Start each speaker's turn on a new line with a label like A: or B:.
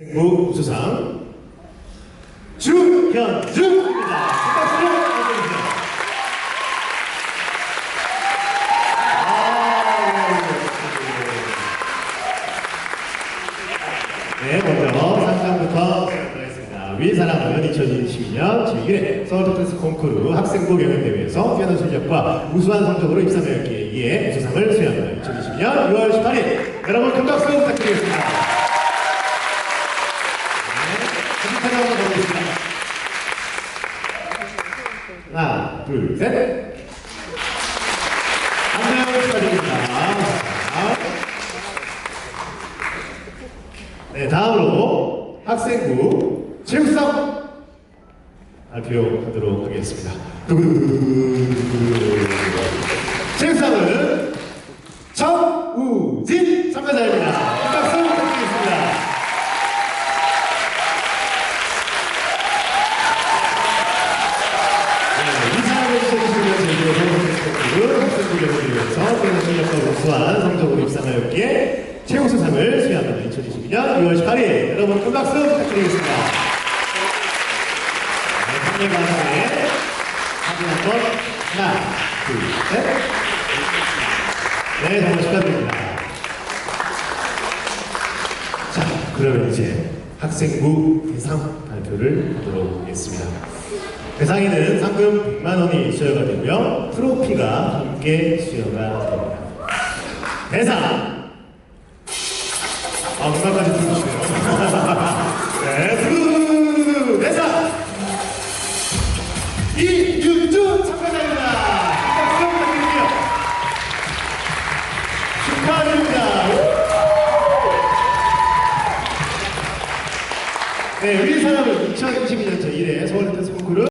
A: 무 우수상 주현주입니다. 박수로 맞아주세요. 네, 먼저 상장부터 시작하겠습니다. 위사람은 2022년 제1회 서울 댄스 콩쿠르 학생부 경연대회에서 뛰어난 실력과 우수한 성적으로 입상하였기에 우수상을 수여합니다. 2022년 6월 18일 여러분 큰 박수 부탁드리겠습니다. 사진 촬영 한번 가보겠습니다. 하나, 둘, 셋. 안녕 축하드립니다. 네, 다음으로 학생부 체육상 발표하도록 하겠습니다. 체육상은 정우진 참가자입니다. 박수 부탁드리겠습니다. 네, 이 사람을 시작해주시면 제주도 서울특별시를 학생부 경기를 위해서 뛰어난 실력과 우수한 성적으로 입상하였기에 최우수상을 수여합니다. 2022년 6월 18일 여러분 큰 박수 부탁드리겠습니다. 네, 판매관에 사진 한번 하나, 둘, 셋. 네, 정말 축하드립니다. 자, 그러면 이제 학생부 대상 발표를 하도록 하겠습니다. 대상에는 상금 100만 원이 수여가 되고요. 트로피가 함께 수여가 됩니다. 대상! 아, 음악까지 들어주세요. 네, 대상! 이윤주 참가자입니다. 박수 부탁드릴게요. 축하드립니다. 네, 우리 사람은 2022년 제1회 서울댄스